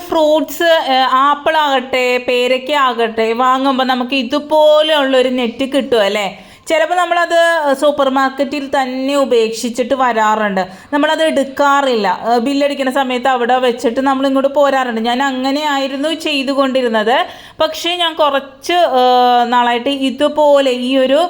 Fruits apple ആകട്ടെ പേരയ്ക്ക ആകട്ടെ വാങ്ങുമ്പോൾ നമുക്ക് ഇതുപോലെയുള്ള ഒരു നെറ്റ് കിട്ടും അല്ലേ? ചിലപ്പോൾ നമ്മളത് സൂപ്പർ മാർക്കറ്റിൽ തന്നെ ഉപേക്ഷിച്ചിട്ട് വരാറുണ്ട്. നമ്മളത് എടുക്കാറില്ല. ബില്ലടിക്കുന്ന സമയത്ത് അവിടെ വെച്ചിട്ട് നമ്മൾ ഇങ്ങോട്ട് പോരാറുണ്ട്. ഞാൻ അങ്ങനെയായിരുന്നു ചെയ്തുകൊണ്ടിരുന്നത്. പക്ഷേ ഞാൻ കുറച്ച് നാളായിട്ട് ഇതുപോലെ ഈ ഒരു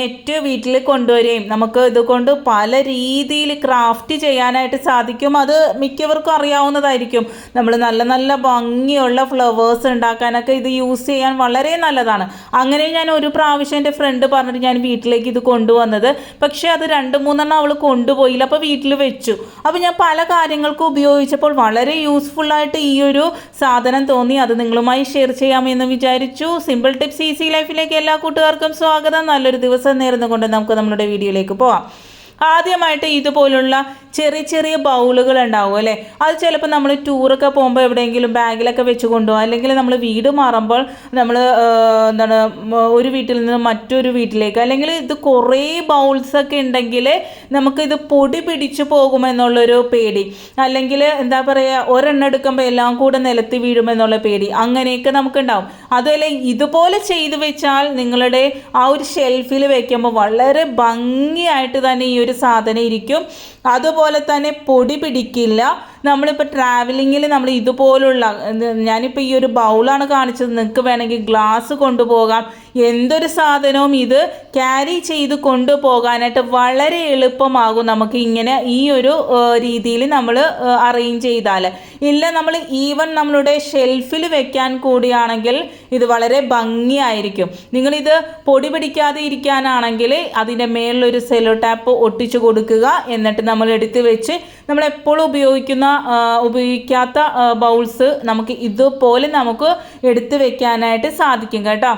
നെറ്റ് വീട്ടിൽ കൊണ്ടുവരികയും നമുക്ക് ഇതുകൊണ്ട് പല രീതിയിൽ ക്രാഫ്റ്റ് ചെയ്യാനായിട്ട് സാധിക്കും. അത് മിക്കവർക്കും അറിയാവുന്നതായിരിക്കും. നമ്മൾ നല്ല നല്ല ഭംഗിയുള്ള ഫ്ലവേഴ്സ് ഉണ്ടാക്കാനൊക്കെ ഇത് യൂസ് ചെയ്യാൻ വളരെ നല്ലതാണ്. അങ്ങനെ ഞാൻ ഒരു പ്രാവശ്യം എന്റെ ഫ്രണ്ട് പറഞ്ഞിട്ട് ഞാൻ വീട്ടിലേക്ക് ഇത് കൊണ്ടുവന്നത്. പക്ഷേ അത് രണ്ട് മൂന്നെണ്ണം അവൾ കൊണ്ടുപോയില്ല. അപ്പോൾ വീട്ടിൽ വെച്ചു. അപ്പോൾ ഞാൻ പല കാര്യങ്ങൾക്കും ഉപയോഗിച്ചപ്പോൾ വളരെ യൂസ്ഫുള്ളായിട്ട് ഈ ഒരു സാധനം തോന്നി. അത് നിങ്ങളുമായി ഷെയർ ചെയ്യാമെന്ന് വിചാരിച്ചു. സിമ്പിൾ ടിപ്സ് ഈസി ലൈഫിലേക്ക് എല്ലാ കൂട്ടുകാർക്കും സ്വാഗതം. നല്ലൊരു ദിവസം നേർന്നുകൊണ്ട് നമുക്ക് നമ്മുടെ വീഡിയോയിലേക്ക് പോവാം. ആദ്യമായിട്ട് ഇതുപോലുള്ള ചെറിയ ചെറിയ ബൗളുകൾ ഉണ്ടാവും അല്ലേ? അത് ചിലപ്പോൾ നമ്മൾ ടൂറൊക്കെ പോകുമ്പോൾ എവിടെയെങ്കിലും ബാഗിലൊക്കെ വെച്ച് കൊണ്ടുപോകും. അല്ലെങ്കിൽ നമ്മൾ വീട് മാറുമ്പോൾ നമ്മൾ എന്താണ് ഒരു വീട്ടിൽ നിന്ന് മറ്റൊരു വീട്ടിലേക്ക്. അല്ലെങ്കിൽ ഇത് കുറേ ബൗൾസ് ഒക്കെ ഉണ്ടെങ്കിൽ നമുക്കിത് പൊടി പിടിച്ചു പോകുമെന്നുള്ളൊരു പേടി. അല്ലെങ്കിൽ എന്താ പറയുക ഒരെണ്ണം എടുക്കുമ്പോൾ എല്ലാം കൂടെ നിലത്ത് വീഴുമെന്നുള്ള പേടി. അങ്ങനെയൊക്കെ നമുക്കുണ്ടാവും. അതുപോലെ ഇതുപോലെ ചെയ്തു വെച്ചാൽ നിങ്ങളുടെ ആ ഒരു ഷെൽഫിൽ വെക്കുമ്പോൾ വളരെ ഭംഗിയായിട്ട് തന്നെ ഈ ഒരു സാധനം ഇരിക്കും. അതുപോലെ തന്നെ പൊടി പിടിക്കില്ല. നമ്മളിപ്പോൾ ട്രാവലിങ്ങിൽ നമ്മൾ ഇതുപോലുള്ള ഇത് ഞാനിപ്പോൾ ഈ ഒരു ബൗളാണ് കാണിച്ചത്. നിങ്ങൾക്ക് വേണമെങ്കിൽ ഗ്ലാസ് കൊണ്ടുപോകാം. എന്തൊരു സാധനവും ഇത് ക്യാരി ചെയ്ത് കൊണ്ടുപോകാനായിട്ട് വളരെ എളുപ്പമാകും നമുക്ക് ഇങ്ങനെ ഈ ഒരു രീതിയിൽ നമ്മൾ അറേഞ്ച് ചെയ്താൽ ഇല്ല നമ്മൾ ഈവൻ നമ്മളുടെ ഷെൽഫിൽ വെക്കാൻ കൂടിയാണെങ്കിൽ ഇത് വളരെ ഭംഗിയായിരിക്കും. നിങ്ങളിത് പൊടി പിടിക്കാതെ ഇരിക്കാനാണെങ്കിൽ അതിന്റെ മേളിലൊരു സെലോ ടാപ്പ് ഒട്ടിച്ചു കൊടുക്കുക. എന്നിട്ട് നമ്മൾ എടുത്ത് വെച്ച് നമ്മൾ എപ്പോഴും ഉപയോഗിക്കുന്ന ഉപയോഗിക്കാത്ത ബൗൾസ് നമുക്ക് ഇതുപോലെ നമുക്ക് എടുത്ത് വെക്കാനായിട്ട് സാധിക്കും കേട്ടോ.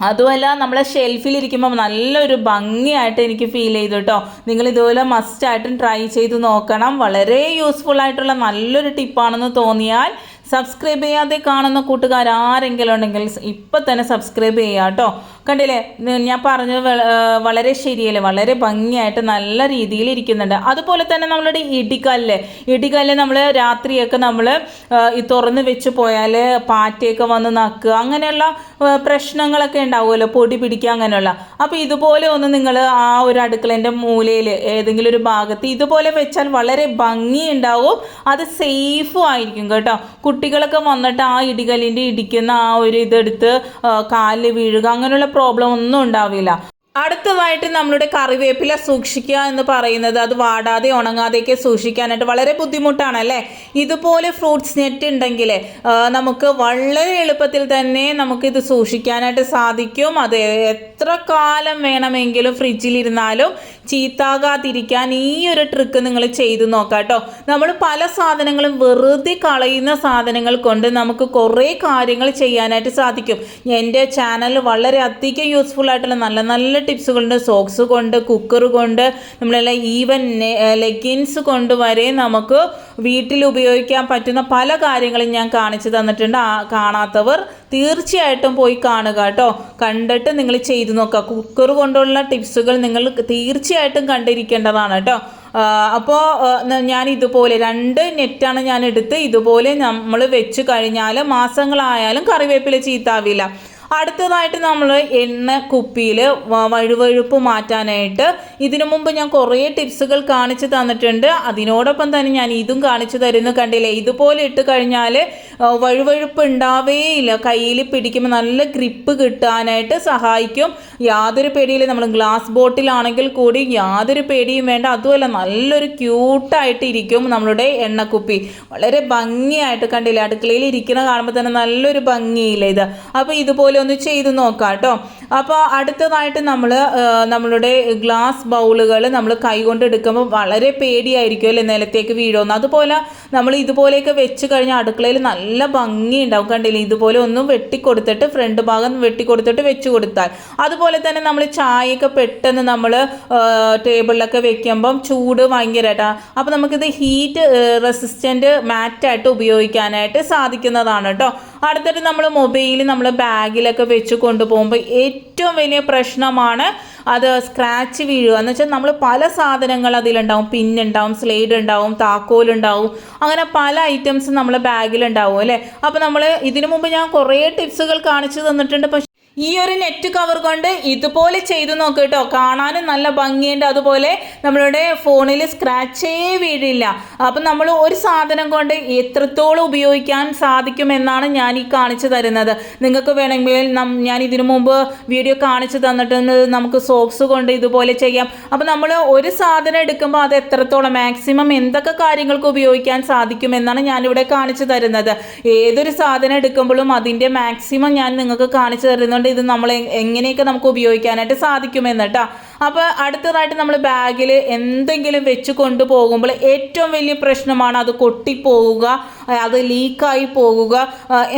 അതുമല്ല നമ്മളെ ഷെൽഫിൽ ഇരിക്കുമ്പോൾ നല്ലൊരു ഭംഗിയായിട്ട് എനിക്ക് ഫീൽ ചെയ്തു കേട്ടോ നിങ്ങൾ ഇതുപോലെ മസ്റ്റായിട്ടും ട്രൈ ചെയ്ത് നോക്കണം. വളരെ യൂസ്ഫുൾ ആയിട്ടുള്ള നല്ലൊരു ടിപ്പാണെന്ന് തോന്നിയാൽ സബ്സ്ക്രൈബ് ചെയ്യാതെ കാണുന്ന കൂട്ടുകാർ ആരെങ്കിലും ഉണ്ടെങ്കിൽ ഇപ്പം തന്നെ സബ്സ്ക്രൈബ് ചെയ്യുക കേട്ടോ കണ്ടില്ലേ? ഞാൻ പറഞ്ഞത് വളരെ ശരിയല്ലേ? വളരെ ഭംഗിയായിട്ട് നല്ല രീതിയിൽ ഇരിക്കുന്നുണ്ട്. അതുപോലെ തന്നെ നമ്മളുടെ ഇടികല്ല്. ഇടികല്ല് നമ്മൾ രാത്രിയൊക്കെ നമ്മൾ തുറന്ന് വെച്ച് പോയാൽ പാറ്റയൊക്കെ വന്ന് നക്കുക അങ്ങനെയുള്ള പ്രശ്നങ്ങളൊക്കെ ഉണ്ടാവുമല്ലോ പൊടി പിടിക്കുക അങ്ങനെയുള്ള. അപ്പോൾ ഇതുപോലെ ഒന്ന് നിങ്ങൾ ആ ഒരു അടുക്കളേന്റെ മൂലയിൽ ഏതെങ്കിലും ഒരു ഭാഗത്ത് ഇതുപോലെ വെച്ചാൽ വളരെ ഭംഗി ഉണ്ടാവും അത് സേഫും ആയിരിക്കും കേട്ടോ. കുട്ടികളൊക്കെ വന്നിട്ട് ആ ഇടികല്ലിന്റെ ഇടിക്കുന്ന ആ ഒരു ഇതെടുത്ത് കാലിൽ വീഴുക അങ്ങനെയുള്ള പ്രോബ്ലം ഒന്നും ഉണ്ടാവില്ല. അടുത്തതായിട്ട് നമ്മളുടെ കറിവേപ്പില സൂക്ഷിക്കുക എന്ന് പറയുന്നത് അത് വാടാതെ ഉണങ്ങാതെയൊക്കെ സൂക്ഷിക്കാനായിട്ട് വളരെ ബുദ്ധിമുട്ടാണ് അല്ലേ? ഇതുപോലെ ഫ്രൂട്ട്സ് നെറ്റ് ഉണ്ടെങ്കിൽ നമുക്ക് വളരെ എളുപ്പത്തിൽ തന്നെ നമുക്കിത് സൂക്ഷിക്കാനായിട്ട് സാധിക്കും. അത് എത്ര കാലം വേണമെങ്കിലും ഫ്രിഡ്ജിലിരുന്നാലും ചീത്താകാതിരിക്കാൻ ഈ ഒരു ട്രിക്ക് നിങ്ങൾ ചെയ്തു നോക്കാം കേട്ടോ. നമ്മൾ പല സാധനങ്ങളും വെറുതെ കളയുന്ന സാധനങ്ങൾ കൊണ്ട് നമുക്ക് കുറേ കാര്യങ്ങൾ ചെയ്യാനായിട്ട് സാധിക്കും. എന്റെ ചാനൽ വളരെ അധികം യൂസ്ഫുൾ ആയിട്ടുള്ള നല്ല നല്ല ടിപ്സുകളുണ്ട് സോക്സ് കൊണ്ട് കുക്കർ കൊണ്ട് നമ്മളെല്ലാം ഈവൻ ലെഗിൻസ് കൊണ്ട് വരെ നമുക്ക് വീട്ടിൽ ഉപയോഗിക്കാൻ പറ്റുന്ന പല കാര്യങ്ങളും ഞാൻ കാണിച്ചു തന്നിട്ടുണ്ട്. ആ കാണാത്തവർ തീർച്ചയായിട്ടും പോയി കാണുക കേട്ടോ. കണ്ടിട്ട് നിങ്ങൾ ചെയ്തു നോക്കുക. കുക്കർ കൊണ്ടുള്ള ടിപ്സുകൾ നിങ്ങൾ തീർച്ചയായിട്ടും കണ്ടിരിക്കേണ്ടതാണ് കേട്ടോ. അപ്പോൾ ഞാൻ ഇതുപോലെ രണ്ട് നെറ്റാണ് ഞാൻ എടുത്ത് ഇതുപോലെ നമ്മൾ വെച്ച് കഴിഞ്ഞാൽ മാസങ്ങളായാലും കറിവേപ്പില ചീത്താവില്ല. അടുത്തതായിട്ട് നമ്മൾ എണ്ണ കുപ്പിയിൽ വഴുവഴുപ്പ് മാറ്റാനായിട്ട് ഇതിനു മുമ്പ് ഞാൻ കുറേ ടിപ്സുകൾ കാണിച്ചു തന്നിട്ടുണ്ട്. അതിനോടൊപ്പം തന്നെ ഞാൻ ഇതും കാണിച്ചു തരുന്നു. കണ്ടില്ലേ? ഇതുപോലെ ഇട്ട് കഴിഞ്ഞാൽ വഴുവഴുപ്പ് ഉണ്ടാവേയില്ല. കയ്യിൽ പിടിക്കുമ്പോൾ നല്ല ഗ്രിപ്പ് കിട്ടാനായിട്ട് സഹായിക്കും. യാതൊരു പേടിയില്ല. നമ്മൾ ഗ്ലാസ് ബോട്ടിലാണെങ്കിൽ കൂടി യാതൊരു പേടിയും വേണ്ട. അതുമല്ല നല്ലൊരു ക്യൂട്ടായിട്ട് ഇരിക്കും നമ്മളുടെ എണ്ണക്കുപ്പി. വളരെ ഭംഗിയായിട്ട് കണ്ടില്ലേ? അടുക്കളയിൽ ഇരിക്കുന്ന കാണുമ്പോൾ തന്നെ നല്ലൊരു ഭംഗിയില്ല ഇത്? അപ്പോൾ ഇതുപോലെ ഒന്ന് ചെയ്ത് നോക്കാം കേട്ടോ അപ്പോൾ അടുത്തതായിട്ട് നമ്മൾ നമ്മളുടെ ഗ്ലാസ് ബൗളുകൾ നമ്മൾ കൈകൊണ്ട് എടുക്കുമ്പോൾ വളരെ പേടിയായിരിക്കും അല്ലേ നിലത്തേക്ക് വീഴുമെന്ന് അതുപോലെ നമ്മൾ ഇതുപോലെയൊക്കെ വെച്ച് കഴിഞ്ഞാൽ അടുക്കളയിൽ നല്ല ഭംഗി ഉണ്ടാവും കണ്ടില്ലേ? ഇതുപോലെ ഒന്നും വെട്ടിക്കൊടുത്തിട്ട് ഫ്രണ്ട് ഭാഗം വെട്ടിക്കൊടുത്തിട്ട് വെച്ച് കൊടുത്താൽ. അതുപോലെ തന്നെ നമ്മൾ ചായയൊക്കെ പെട്ടെന്ന് നമ്മൾ ടേബിളിലൊക്കെ വെക്കുമ്പം ചൂട് ഭയങ്കരമായിട്ടാണ് അപ്പോൾ നമുക്കിത് ഹീറ്റ് റെസിസ്റ്റന്റ് മാറ്റായിട്ട് ഉപയോഗിക്കാനായിട്ട് സാധിക്കുന്നതാണ് കേട്ടോ. അടുത്തിട്ട് നമ്മൾ മൊബൈൽ നമ്മൾ ബാഗിലൊക്കെ വെച്ച് കൊണ്ടുപോകുമ്പോൾ ഏറ്റവും വലിയ പ്രശ്നമാണ് അത് സ്ക്രാച്ച് വീഴുക. എന്ന് വെച്ചാൽ നമ്മൾ പല സാധനങ്ങൾ അതിലുണ്ടാവും. പിന്നുണ്ടാവും സ്ലേഡ് ഉണ്ടാവും താക്കോലുണ്ടാവും അങ്ങനെ പല ഐറ്റംസ് നമ്മളെ ബാഗിലുണ്ടാവും അല്ലേ? അപ്പോൾ നമ്മൾ ഇതിനു മുമ്പ് ഞാൻ കുറേ ടിപ്സുകൾ കാണിച്ചു തന്നിട്ടുണ്ട്. പക്ഷേ ഈ ഒരു നെറ്റ് കവർ കൊണ്ട് ഇതുപോലെ ചെയ്ത് നോക്ക് കേട്ടോ. കാണാനും നല്ല ഭംഗിയുണ്ട്. അതുപോലെ നമ്മളുടെ ഫോണിൽ സ്ക്രാച്ചേ വീഴില്ല. അപ്പം നമ്മൾ ഒരു സാധനം കൊണ്ട് എത്രത്തോളം ഉപയോഗിക്കാൻ സാധിക്കുമെന്നാണ് ഞാൻ ഈ കാണിച്ചു തരുന്നത്. നിങ്ങൾക്ക് വേണമെങ്കിൽ ഞാൻ ഇതിനു മുമ്പ് വീഡിയോ കാണിച്ചു തന്നിട്ടുണ്ട്. നമുക്ക് സോക്സ് കൊണ്ട് ഇതുപോലെ ചെയ്യാം. അപ്പം നമ്മൾ ഒരു സാധനം എടുക്കുമ്പോൾ അത് എത്രത്തോളം മാക്സിമം എന്തൊക്കെ കാര്യങ്ങൾക്ക് ഉപയോഗിക്കാൻ സാധിക്കുമെന്നാണ് ഞാനിവിടെ കാണിച്ചു തരുന്നത്. ഏതൊരു സാധനം എടുക്കുമ്പോഴും അതിന്റെ മാക്സിമം ഞാൻ നിങ്ങൾക്ക് കാണിച്ചു തരുന്നുണ്ട്. ഇത് നമ്മൾ എങ്ങനെയൊക്കെ നമുക്ക് ഉപയോഗിക്കാനായിട്ട് സാധിക്കുമെന്ന് കേട്ടോ. അപ്പോൾ അടുത്തതായിട്ട് നമ്മൾ ബാഗിൽ എന്തെങ്കിലും വെച്ച് കൊണ്ടുപോകുമ്പോൾ ഏറ്റവും വലിയ പ്രശ്നമാണ് അത് കൊട്ടിപ്പോവുക അത് ലീക്കായി പോകുക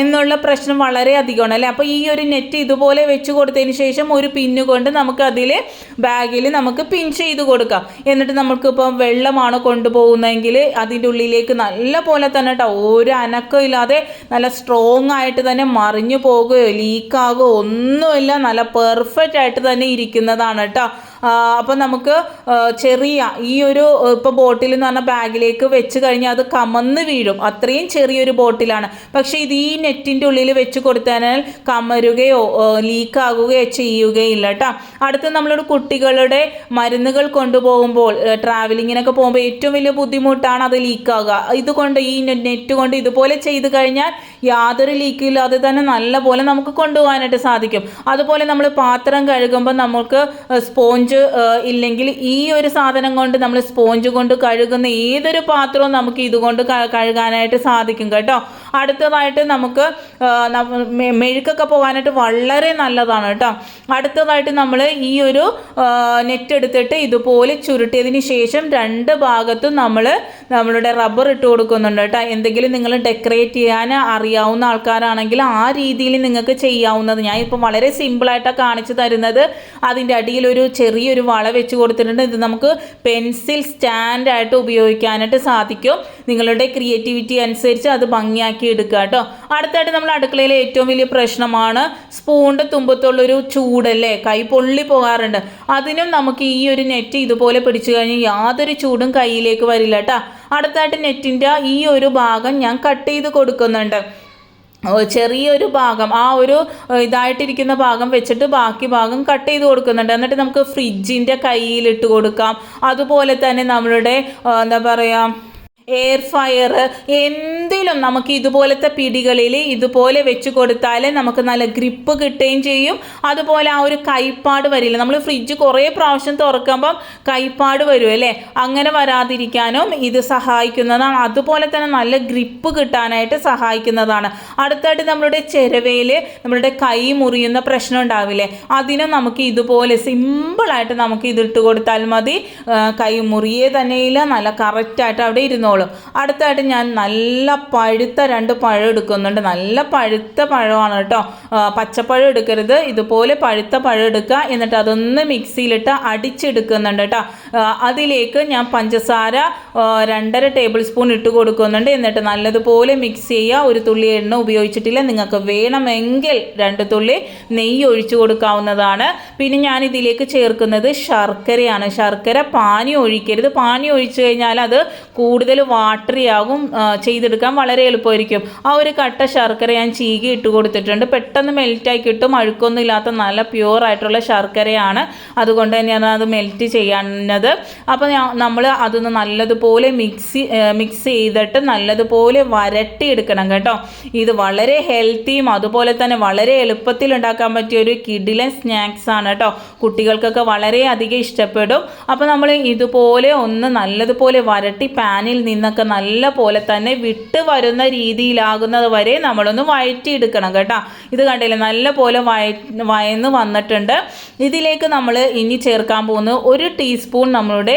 എന്നുള്ള പ്രശ്നം വളരെ അധികമാണ് അല്ലേ? അപ്പോൾ ഈ ഒരു നെറ്റ് ഇതുപോലെ വെച്ച് കൊടുത്തതിന് ശേഷം ഒരു പിന്നു കൊണ്ട് നമുക്ക് അതിൽ ബാഗിൽ നമുക്ക് പിൻ ചെയ്ത് കൊടുക്കാം. എന്നിട്ട് നമുക്കിപ്പം വെള്ളമാണ് കൊണ്ടുപോകുന്നതെങ്കിൽ അതിന്റെ ഉള്ളിലേക്ക് നല്ല പോലെ തന്നെ കേട്ടോ ഒരു അനക്കം ഇല്ലാതെ നല്ല സ്ട്രോങ് ആയിട്ട് തന്നെ മറിഞ്ഞു പോകുകയോ ലീക്കാകുകയോ ഒന്നുമില്ല. നല്ല പെർഫെക്റ്റ് ആയിട്ട് തന്നെ ഇരിക്കുന്നതാണ് കേട്ടോ അപ്പം നമുക്ക് ചെറിയ ഈ ഒരു ഇപ്പോൾ ബോട്ടിൽ എന്ന് പറഞ്ഞ ബാഗിലേക്ക് വെച്ച് കഴിഞ്ഞാൽ അത് കമന്ന് വീഴും. അത്രയും ചെറിയൊരു ബോട്ടിലാണ്. പക്ഷേ ഇത് ഈ നെറ്റിന്റെ ഉള്ളിൽ വെച്ച് കൊടുത്താൽ കമരുകയോ ലീക്കാകുകയോ ചെയ്യുകയില്ല കേട്ടോ അടുത്ത് നമ്മളോട് കുട്ടികളുടെ മരുന്നുകൾ കൊണ്ടുപോകുമ്പോൾ ട്രാവലിങ്ങിനൊക്കെ പോകുമ്പോൾ ഏറ്റവും വലിയ ബുദ്ധിമുട്ടാണ് അത് ലീക്കാകുക ഇതുകൊണ്ട് ഈ നെറ്റ് കൊണ്ട് ഇതുപോലെ ചെയ്ത് കഴിഞ്ഞാൽ യാതൊരു ലീക്കും ഇല്ലാതെ തന്നെ നല്ലപോലെ നമുക്ക് കൊണ്ടുപോകാനായിട്ട് സാധിക്കും. അതുപോലെ നമ്മൾ പാത്രം കഴുകുമ്പോൾ നമുക്ക് സ്പോഞ്ച് ഇല്ലെങ്കിൽ ഈ ഒരു സാധനം കൊണ്ട് നമ്മൾ സ്പോഞ്ച് കൊണ്ട് കഴുകുന്ന ഏതൊരു പാത്രവും നമുക്ക് ഇതുകൊണ്ട് കഴുകാനായിട്ട് സാധിക്കും കേട്ടോ. അടുത്തതായിട്ട് നമുക്ക് മെഴുക്കൊക്കെ പോകാനായിട്ട് വളരെ നല്ലതാണ് കേട്ടോ. അടുത്തതായിട്ട് നമ്മൾ ഈ ഒരു നെറ്റ് എടുത്തിട്ട് ഇതുപോലെ ചുരുട്ടിയതിന് ശേഷം രണ്ട് ഭാഗത്തും നമ്മൾ നമ്മളുടെ റബ്ബർ ഇട്ട് കൊടുക്കുന്നുണ്ട് കേട്ടോ. എന്തെങ്കിലും നിങ്ങൾ ഡെക്കറേറ്റ് ചെയ്യാൻ അറിയാവുന്ന ആൾക്കാരാണെങ്കിൽ ആ രീതിയിൽ നിങ്ങൾക്ക് ചെയ്യാവുന്നത്. ഞാൻ ഇപ്പോൾ വളരെ സിമ്പിളായിട്ടാണ് കാണിച്ചു തരുന്നത്. അതിന്റെ അടിയിൽ ഒരു ചെറിയൊരു വള വെച്ച് കൊടുത്തിട്ടുണ്ട്. ഇത് നമുക്ക് പെൻസിൽ സ്റ്റാൻഡായിട്ട് ഉപയോഗിക്കാനായിട്ട് സാധിക്കും. നിങ്ങളുടെ ക്രിയേറ്റിവിറ്റി അനുസരിച്ച് അത് ഭംഗിയാക്കി എടുക്കുക കേട്ടോ. അടുത്തായിട്ട് നമ്മൾ അടുക്കളയിലെ ഏറ്റവും വലിയ പ്രശ്നമാണ് സ്പൂണിന്റെ തുമ്പത്തുള്ളൊരു ചൂടല്ലേ? കൈ പൊള്ളി പോകാറുണ്ട്. അതിനും നമുക്ക് ഈ ഒരു നെറ്റ് ഇതുപോലെ പിടിച്ചു കഴിഞ്ഞാൽ യാതൊരു ചൂടും കയ്യിലേക്ക് വരില്ല കേട്ടോ. അടുത്തായിട്ട് നെറ്റിന്റെ ഈ ഒരു ഭാഗം ഞാൻ കട്ട് ചെയ്ത് കൊടുക്കുന്നുണ്ട്. ചെറിയൊരു ഭാഗം. ആ ഒരു ഇതായിട്ടിരിക്കുന്ന ഭാഗം വെച്ചിട്ട് ബാക്കി ഭാഗം കട്ട് ചെയ്ത് കൊടുക്കുന്നുണ്ട്. എന്നിട്ട് നമുക്ക് ഫ്രിഡ്ജിന്റെ കയ്യിലിട്ട് കൊടുക്കാം. അതുപോലെ തന്നെ നമ്മളുടെ എന്താ പറയുക എയർ ഫയർ എന്തിലും നമുക്ക് ഇതുപോലത്തെ പിടികളിൽ ഇതുപോലെ വെച്ച് കൊടുത്താൽ നമുക്ക് നല്ല ഗ്രിപ്പ് കിട്ടുകയും ചെയ്യും. അതുപോലെ ആ ഒരു കൈപ്പാട് വരില്ല. നമ്മൾ ഫ്രിഡ്ജ് കുറേ പ്രാവശ്യം തുറക്കുമ്പം കൈപ്പാട് വരും അല്ലേ? അങ്ങനെ വരാതിരിക്കാനും ഇത് സഹായിക്കുന്നതാണ്. അതുപോലെ തന്നെ നല്ല ഗ്രിപ്പ് കിട്ടാനായിട്ട് സഹായിക്കുന്നതാണ്. അടുത്തായിട്ട് നമ്മളുടെ ചിരവയിൽ നമ്മളുടെ കൈ മുറിയുന്ന പ്രശ്നം ഉണ്ടാവില്ലേ? അതിനും നമുക്ക് ഇതുപോലെ സിമ്പിളായിട്ട് നമുക്ക് ഇതിട്ട് കൊടുത്താൽ മതി. കൈ മുറിയേ തന്നെയില്ല. നല്ല കറക്റ്റായിട്ട് അവിടെ ഇരുന്നോളും. അടുത്തായിട്ട് ഞാൻ നല്ല പഴുത്ത രണ്ട് പഴം എടുക്കുന്നുണ്ട്. നല്ല പഴുത്ത പഴമാണ് കേട്ടോ. പച്ചപ്പഴം എടുക്കരുത്. ഇതുപോലെ പഴുത്ത പഴം എടുക്കുക. എന്നിട്ട് അതൊന്ന് മിക്സിയിലിട്ട് അടിച്ചെടുക്കുന്നുണ്ട് കേട്ടോ. അതിലേക്ക് ഞാൻ പഞ്ചസാര രണ്ടര ടേബിൾ സ്പൂൺ ഇട്ട് കൊടുക്കുന്നുണ്ട്. എന്നിട്ട് നല്ലതുപോലെ മിക്സ് ചെയ്യുക. ഒരു തുള്ളി എണ്ണ ഉപയോഗിച്ചിട്ടില്ല. നിങ്ങൾക്ക് വേണമെങ്കിൽ രണ്ട് തുള്ളി നെയ്യ് ഒഴിച്ചു കൊടുക്കാവുന്നതാണ്. പിന്നെ ഞാൻ ഇതിലേക്ക് ചേർക്കുന്നത് ശർക്കരയാണ്. ശർക്കര പാനി ഒഴിക്കരുത്. പാനി ഒഴിച്ചു കഴിഞ്ഞാൽ അത് കൂടുതൽ വാട്ടറി ആകും ചെയ്തെടുക്കാൻ വളരെ എളുപ്പമായിരിക്കും. ആ ഒരു കട്ട ശർക്കര ഞാൻ ചീകി ഇട്ട് കൊടുത്തിട്ടുണ്ട്. പെട്ടെന്ന് മെൽറ്റായി കിട്ടും. അഴുക്കൊന്നും ഇല്ലാത്ത നല്ല പ്യുവർ ആയിട്ടുള്ള ശർക്കരയാണ് അതുകൊണ്ട് തന്നെയാണ് അത് മെൽറ്റ് ചെയ്യുന്നത് അപ്പോൾ നമ്മൾ അതൊന്ന് നല്ലതുപോലെ മിക്സി മിക്സ് ചെയ്തിട്ട് നല്ലതുപോലെ വരട്ടിയെടുക്കണം കേട്ടോ. ഇത് വളരെ ഹെൽത്തിയും അതുപോലെ തന്നെ വളരെ എളുപ്പത്തിൽ ഉണ്ടാക്കാൻ പറ്റിയ ഒരു കിഡിലൻ സ്നാക്സ് ആണ് കേട്ടോ. കുട്ടികൾക്കൊക്കെ വളരെ അധികം ഇഷ്ടപ്പെടും. അപ്പോൾ നമ്മൾ ഇതുപോലെ ഒന്ന് നല്ലതുപോലെ വരട്ടി പാനിൽ നിന്നൊക്കെ നല്ല പോലെ തന്നെ വിട്ട് വരുന്ന രീതിയിലാകുന്നത് വരെ നമ്മളൊന്ന് വഴറ്റിയെടുക്കണം കേട്ടോ. ഇത് കണ്ടില്ലേ? നല്ല പോലെ വയ വയന്ന് വന്നിട്ടുണ്ട്. ഇതിലേക്ക് നമ്മൾ ഇനി ചേർക്കാൻ പോകുന്നത് ഒരു ടീസ്പൂൺ നമ്മളുടെ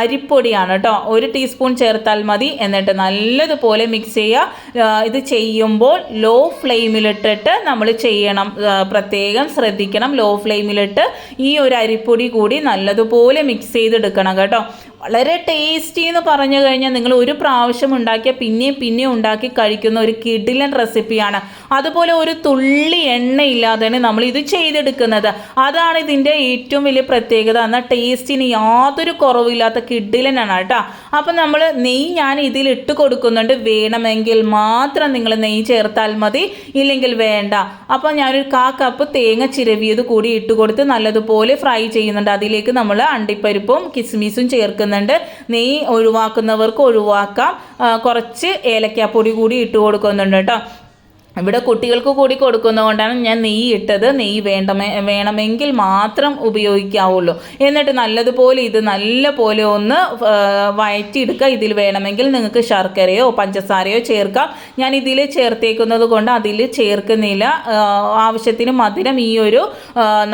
അരിപ്പൊടിയാണ് കേട്ടോ. ഒരു ടീസ്പൂൺ ചേർത്താൽ മതി. എന്നിട്ട് നല്ലതുപോലെ മിക്സ് ചെയ്യുക. ഇത് ചെയ്യുമ്പോൾ ലോ ഫ്ലെയിമിലിട്ടിട്ട് നമ്മൾ ചെയ്യണം. പ്രത്യേകം ശ്രദ്ധിക്കണം. ലോ ഫ്ലെയിമിലിട്ട് ഈ ഒരു അരിപ്പൊടി കൂടി നല്ലതുപോലെ മിക്സ് ചെയ്തെടുക്കണം കേട്ടോ. വളരെ ടേസ്റ്റി എന്ന് പറഞ്ഞു കഴിഞ്ഞാൽ നിങ്ങൾ ഒരു പ്രാവശ്യം ഉണ്ടാക്കിയാൽ പിന്നെയും പിന്നെയും ഉണ്ടാക്കി കഴിക്കുന്ന ഒരു കിടിലൻ റെസിപ്പിയാണ് അതുപോലെ ഒരു തുള്ളി എണ്ണ ഇല്ലാതെയാണ് നമ്മൾ ഇത് ചെയ്തെടുക്കുന്നത്. അതാണ് ഇതിന്റെ ഏറ്റവും വലിയ പ്രത്യേകത. എന്നാൽ ടേസ്റ്റിന് യാതൊരു കുറവില്ലാത്ത കിഡിലനാണ് കേട്ടോ. അപ്പം നമ്മൾ നെയ്യ് ഞാൻ ഇതിൽ ഇട്ട് കൊടുക്കുന്നുണ്ട്. വേണമെങ്കിൽ മാത്രം നിങ്ങൾ നെയ്യ് ചേർത്താൽ മതി. ഇല്ലെങ്കിൽ വേണ്ട. അപ്പം ഞാനൊരു കാ കപ്പ് തേങ്ങ ചിരവിയത് കൂടി ഇട്ട് കൊടുത്ത് നല്ലതുപോലെ ഫ്രൈ ചെയ്യുന്നുണ്ട്. അതിലേക്ക് നമ്മൾ അണ്ടിപ്പരിപ്പും കിസ്മിസും ചേർക്കുന്നുണ്ട് നെയ്യ് ഒഴിവാക്കുന്നവർക്ക് ഒഴിവാക്കാം. കുറച്ച് ഏലക്കാപ്പൊടി കൂടി ഇട്ട് കൊടുക്കുന്നുണ്ട് കേട്ടോ. ഇവിടെ കുട്ടികൾക്ക് കൂടി കൊടുക്കുന്നതുകൊണ്ടാണ് ഞാൻ നെയ്യ് ഇട്ടത്. നെയ്യ് വേണ്ടമേ വേണമെങ്കിൽ മാത്രം ഉപയോഗിക്കാവുള്ളൂ. എന്നിട്ട് നല്ലതുപോലെ ഇത് നല്ല പോലെ ഒന്ന് വയറ്റിയെടുക്കുക. ഇതിൽ വേണമെങ്കിൽ നിങ്ങൾക്ക് ശർക്കരയോ പഞ്ചസാരയോ ചേർക്കാം. ഞാൻ ഇതിൽ ചേർത്തേക്കുന്നത് കൊണ്ട് അതിൽ ചേർക്കുന്നില്ല. ആവശ്യത്തിന് മധുരം ഈ ഒരു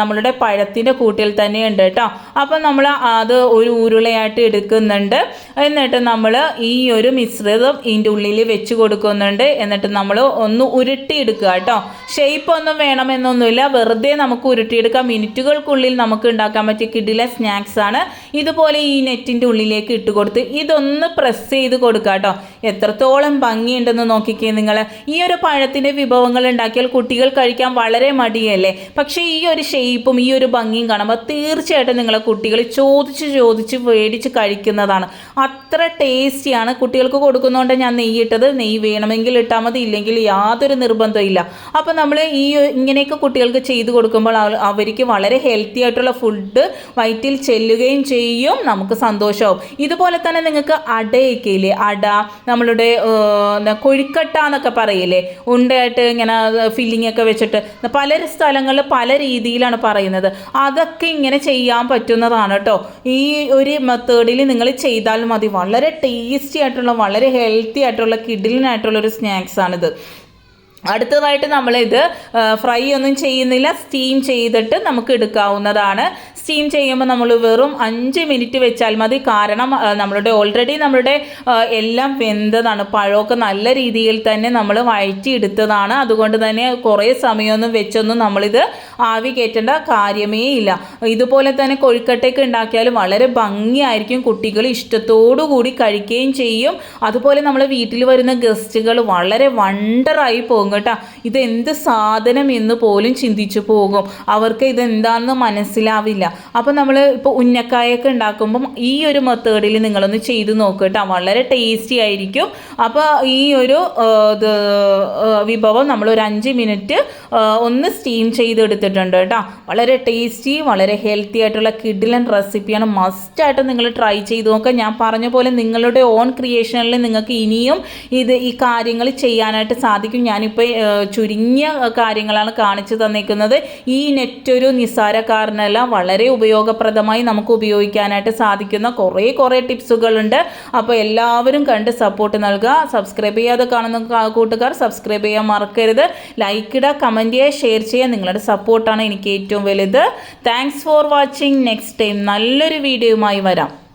നമ്മളുടെ പഴത്തിന്റെ കൂട്ടിൽ തന്നെ ഉണ്ട് കേട്ടോ. അപ്പം നമ്മൾ അത് ഒരു ഉരുളയായിട്ട് എടുക്കുന്നുണ്ട്. എന്നിട്ട് നമ്മൾ ഈ ഒരു മിശ്രിതം ഇതിന്റെ ഉള്ളിൽ വെച്ച് കൊടുക്കുന്നുണ്ട്. എന്നിട്ട് നമ്മൾ ഒന്ന് ഉരുട്ടിയെടുക്കുക കേട്ടോ. ഷേപ്പ് ഒന്നും വേണമെന്നൊന്നുമില്ല. വെറുതെ നമുക്ക് ഉരുട്ടിയെടുക്കാം. മിനിറ്റുകൾക്കുള്ളിൽ നമുക്ക് ഉണ്ടാക്കാൻ പറ്റിയ കിടില സ്നാക്സ് ആണ്. ഇതുപോലെ ഈ നെറ്റിന്റെ ഉള്ളിലേക്ക് ഇട്ട് കൊടുത്ത് ഇതൊന്ന് പ്രസ് ചെയ്ത് കൊടുക്കുക കേട്ടോ. എത്രത്തോളം ഭംഗിയുണ്ടെന്ന് നോക്കിക്കേ നിങ്ങൾ ഈ ഒരു പഴത്തിന്റെ വിഭവങ്ങൾ ഉണ്ടാക്കിയാൽ കുട്ടികൾ കഴിക്കാൻ വളരെ മടിയല്ലേ? പക്ഷേ ഈ ഒരു ഷേപ്പും ഈ ഒരു ഭംഗിയും കാണുമ്പോൾ തീർച്ചയായിട്ടും നിങ്ങളെ കുട്ടികൾ ചോദിച്ച് ചോദിച്ച് മേടിച്ച് കഴിക്കുന്നതാണ്. അത്ര ടേസ്റ്റിയാണ് കുട്ടികൾക്ക് കൊടുക്കുന്നതുകൊണ്ട് ഞാൻ നെയ്യിട്ടത് നെയ്യ് വേണമെങ്കിൽ ഇട്ടാൽ മതി. ഇല്ലെങ്കിൽ യാതൊരു നിർബന്ധവും ഇല്ല അപ്പോൾ നമ്മൾ ഈ ഇങ്ങനെയൊക്കെ കുട്ടികൾക്ക് ചെയ്തു കൊടുക്കുമ്പോൾ അവ- അവർക്ക് വളരെ ഹെൽത്തി ആയിട്ടുള്ള ഫുഡ് വയറ്റിൽ ചെല്ലുകയും ചെയ്യും. നമുക്ക് സന്തോഷമാവും ഇതുപോലെ തന്നെ നിങ്ങൾക്ക് അടയൊക്കെ ഇല്ലേ അട നമ്മളുടെ കൊഴുക്കട്ട എന്നൊക്കെ പറയില്ലേ? ഉണ്ടയായിട്ട് ഇങ്ങനെ ഫില്ലിംഗ് ഒക്കെ വെച്ചിട്ട് പല സ്ഥലങ്ങളിൽ പല രീതിയിലാണ് പറയുന്നത്. അതൊക്കെ ഇങ്ങനെ ചെയ്യാൻ പറ്റുന്നതാണ് കേട്ടോ. ഈ ഒരു മെത്തേഡിൽ നിങ്ങൾ ചെയ്താൽ മതി. വളരെ ടേസ്റ്റി ആയിട്ടുള്ള വളരെ ഹെൽത്തി ആയിട്ടുള്ള കിഡിലിനായിട്ടുള്ള ഒരു സ്നാക്സ് ആണിത്. അടുത്തതായിട്ട് നമ്മളിത് ഫ്രൈ ഒന്നും ചെയ്യുന്നില്ല സ്റ്റീം ചെയ്തിട്ട് നമുക്ക് എടുക്കാവുന്നതാണ്. സ്റ്റീം ചെയ്യുമ്പോൾ നമ്മൾ വെറും അഞ്ച് മിനിറ്റ് വെച്ചാൽ മതി. കാരണം നമ്മളുടെ ഓൾറെഡി നമ്മളുടെ എല്ലാം വെന്തതാണ്. പഴമൊക്കെ നല്ല രീതിയിൽ തന്നെ നമ്മൾ വഴറ്റി എടുത്തതാണ് അതുകൊണ്ട് തന്നെ കുറേ സമയമൊന്നും വെച്ചൊന്നും നമ്മളിത് ആവി കയറ്റേണ്ട കാര്യമേ ഇല്ല. ഇതുപോലെ തന്നെ കൊഴുക്കട്ടയൊക്കെ ഉണ്ടാക്കിയാൽ വളരെ ഭംഗിയായിരിക്കും. കുട്ടികൾ ഇഷ്ടത്തോടു കൂടി കഴിക്കുകയും ചെയ്യും. അതുപോലെ നമ്മൾ വീട്ടിൽ വരുന്ന ഗസ്റ്റുകൾ വളരെ വണ്ടറായി പോകും കേട്ടോ. ഇതെന്ത് സാധനം എന്ന് പോലും ചിന്തിച്ചു പോകും. അവർക്ക് ഇതെന്താണെന്ന് മനസ്സിലാവില്ല. അപ്പോൾ നമ്മൾ ഇപ്പോൾ ഉന്നക്കായൊക്കെ ഉണ്ടാക്കുമ്പം ഈ ഒരു മെത്തേഡിൽ നിങ്ങളൊന്ന് ചെയ്ത് നോക്കുക കേട്ടോ വളരെ ടേസ്റ്റി ആയിരിക്കും. അപ്പോൾ ഈ ഒരു വിഭവം നമ്മൾ ഒരു അഞ്ച് മിനിറ്റ് ഒന്ന് സ്റ്റീം ചെയ്തെടുത്തിട്ടുണ്ട് കേട്ടോ വളരെ ടേസ്റ്റി വളരെ ഹെൽത്തി ആയിട്ടുള്ള കിഡിലൻ റെസിപ്പിയാണ് മസ്റ്റായിട്ട് നിങ്ങൾ ട്രൈ ചെയ്ത് നോക്കുക ഞാൻ പറഞ്ഞ പോലെ നിങ്ങളുടെ ഓൺ ക്രിയേഷനിൽ നിങ്ങൾക്ക് ഇനിയും ഇത് ഈ കാര്യങ്ങൾ ചെയ്യാനായിട്ട് സാധിക്കും. ഞാനിപ്പോൾ ചുരുങ്ങിയ കാര്യങ്ങളാണ് കാണിച്ചു തന്നിരിക്കുന്നത് ഈ നെറ്റൊരു നിസ്സാരക്കാരനല്ല വളരെ ഉപയോഗപ്രദമായി നമുക്ക് ഉപയോഗിക്കാനായിട്ട് സാധിക്കുന്ന കുറേ കുറേ ടിപ്സുകളുണ്ട്. അപ്പോൾ എല്ലാവരും കണ്ട് സപ്പോർട്ട് നൽകുക. സബ്സ്ക്രൈബ് ചെയ്യാതെ കാണുന്ന കൂട്ടുകാർ സബ്സ്ക്രൈബ് ചെയ്യാൻ മറക്കരുത്. ലൈക്ക് ഇടുക കമന്റ് ചെയ്യുക ഷെയർ ചെയ്യുക. നിങ്ങളുടെ സപ്പോർട്ടാണ് എനിക്ക് ഏറ്റവും വലുത്. Thanks for watching next time നല്ലൊരു വീഡിയോയുമായി വരാം.